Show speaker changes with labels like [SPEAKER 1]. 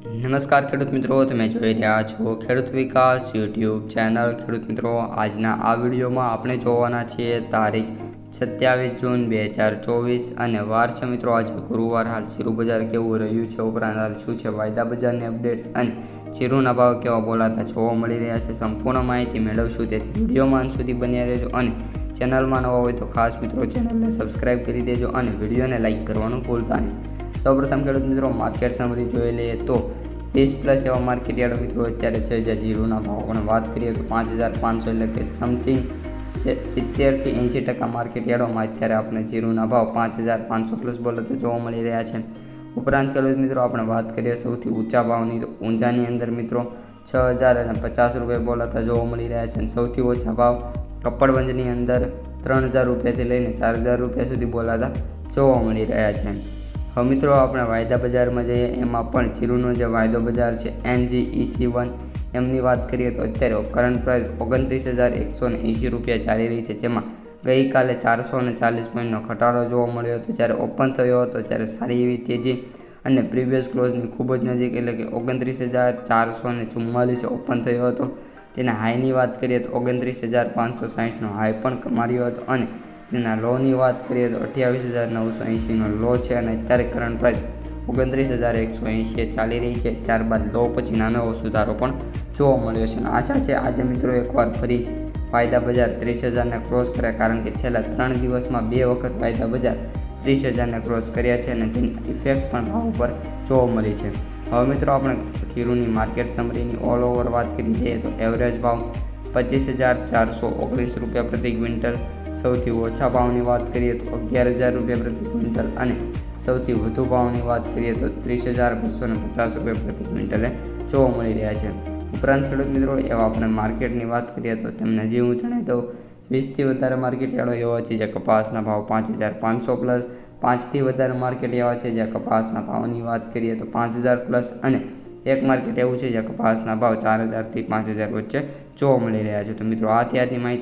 [SPEAKER 1] નમસ્કાર ખેડૂત મિત્રો, તમે જોઈ રહ્યા છો ખેડૂત વિકાસ યુટ્યુબ ચેનલ. ખેડૂત મિત્રો, આજના આ વિડીયોમાં આપણે જોવાના છીએ તારીખ સત્યાવીસ જૂન બે હજાર ચોવીસ અને વાર છે મિત્રો, આજે ગુરુવાર. હાલ શીરું બજાર કેવું રહ્યું છે, ઉપરાંત હાલ શું છે, વાયદા બજારની અપડેટ્સ અને શીરુના ભાવ કેવા બોલાતા જોવા મળી રહ્યા છે, સંપૂર્ણ માહિતી મેળવશું. તેથી વિડીયોમાં અંત સુધી બન્યા રહેજો અને ચેનલમાં નવા હોય તો ખાસ મિત્રો, ચેનલને સબસ્ક્રાઈબ કરી દેજો અને વિડીયોને લાઇક કરવાનું ભૂલતા નહીં. સૌપ્રથમ ખેડૂત મિત્રો માર્કેટ સમરી જોઈ લઈએ તો વીસ પ્લસ એવા માર્કેટ યાર્ડો મિત્રો અત્યારે છે જ્યાં જીરુના ભાવ. પણ વાત કરીએ તો પાંચ હજાર પાંચસો એટલે કે સમથિંગ સિત્તેરથી એંશી ટકા માર્કેટ યાર્ડોમાં અત્યારે આપણે જીરુના ભાવ પાંચ હજાર પાંચસો પ્લસ બોલતો જોવા મળી રહ્યા છે. ઉપરાંત ખેડૂત મિત્રો, આપણે વાત કરીએ સૌથી ઊંચા ભાવની તો ઊંઝાની અંદર મિત્રો છ હજાર અને પચાસ રૂપિયા બોલાતા જોવા મળી રહ્યા છે. સૌથી ઓછા ભાવ કપડવંજની અંદર ત્રણ હજાર રૂપિયાથી લઈને ચાર હજાર રૂપિયા સુધી બોલાતા જોવા મળી રહ્યા છે. હવે મિત્રો, આપણે વાયદા બજારમાં જઈએ એમાં પણ જીરુનો જે વાયદો બજાર છે એનજી ઈસી વન, એમની વાત કરીએ તો અત્યારે કરંટ પ્રાઇસ ઓગણત્રીસ હજાર એકસો ને એંસી રૂપિયા ચાલી રહી છે. જેમાં ગઈકાલે ચારસો ને ચાલીસ પોઈન્ટનો ઘટાડો જોવા મળ્યો હતો. જ્યારે ઓપન થયો હતો, ત્યારે સારી એવી તેજી અને પ્રીવિયસ ક્લોઝની ખૂબ જ નજીક એટલે કે ઓગણત્રીસ હજાર ચારસો ને ચુમ્માલીસે ઓપન થયો હતો. તેના હાઈની વાત કરીએ તો ઓગણત્રીસ હજાર પાંચસો સાહીઠનો હાઈ પણ માર્યો હતો અને તેના લોની વાત કરીએ તો અઠ્યાવીસ હજાર નવસો એંશીનો લો છે અને અત્યારે કરંટ પ્રાઇસ ઓગણત્રીસ હજાર એકસો એંશી ચાલી રહી છે. ત્યારબાદ લો પછી નાનો એવો સુધારો પણ જોવા મળ્યો છે. અને આશા છે આજે મિત્રો એકવાર ફરી વાયદા બજાર ત્રીસ હજારને ક્રોસ કર્યા. કારણ કે છેલ્લા ત્રણ દિવસમાં બે વખત વાયદા બજાર ત્રીસ હજારને ક્રોસ કર્યા છે અને તેની ઇફેક્ટ પણ ભાવ ઉપર જોવા મળી છે. હવે મિત્રો આપણે જીરુની માર્કેટ સમરીની ઓલ ઓવર વાત કરી જઈએ તો એવરેજ ભાવ પચીસ હજાર ચારસો ઓગણીસ રૂપિયા પ્રતિ ક્વિન્ટલ સૌથી ઓછા ભાવની વાત કરીએ તો અગિયાર હજાર રૂપિયા પ્રતિ ક્વિન્ટલ અને સૌથી વધુ ભાવની વાત કરીએ તો ત્રીસ હજાર બસો પચાસ રૂપિયા પ્રતિ ક્વિન્ટલે જોવા મળી રહ્યા છે. ઉપરાંત ખેડૂત મિત્રો, એવા આપણે માર્કેટની વાત કરીએ તો તેમને જે હું જણાવી દઉં, વીસથી વધારે માર્કેટ યાર્ડો એવા છે જ્યાં કપાસના ભાવ પાંચ હજાર પાંચસો પ્લસ, પાંચથી વધારે માર્કેટ એવા છે જ્યાં કપાસના ભાવની વાત કરીએ તો પાંચ હજાર પ્લસ અને એક માર્કેટ એવું છે જ્યાં કપાસના ભાવ ચાર હજારથી પાંચ હજાર વચ્ચે જોવા મળી રહ્યા છે. તો મિત્રો, આ ત્યારની માહિતી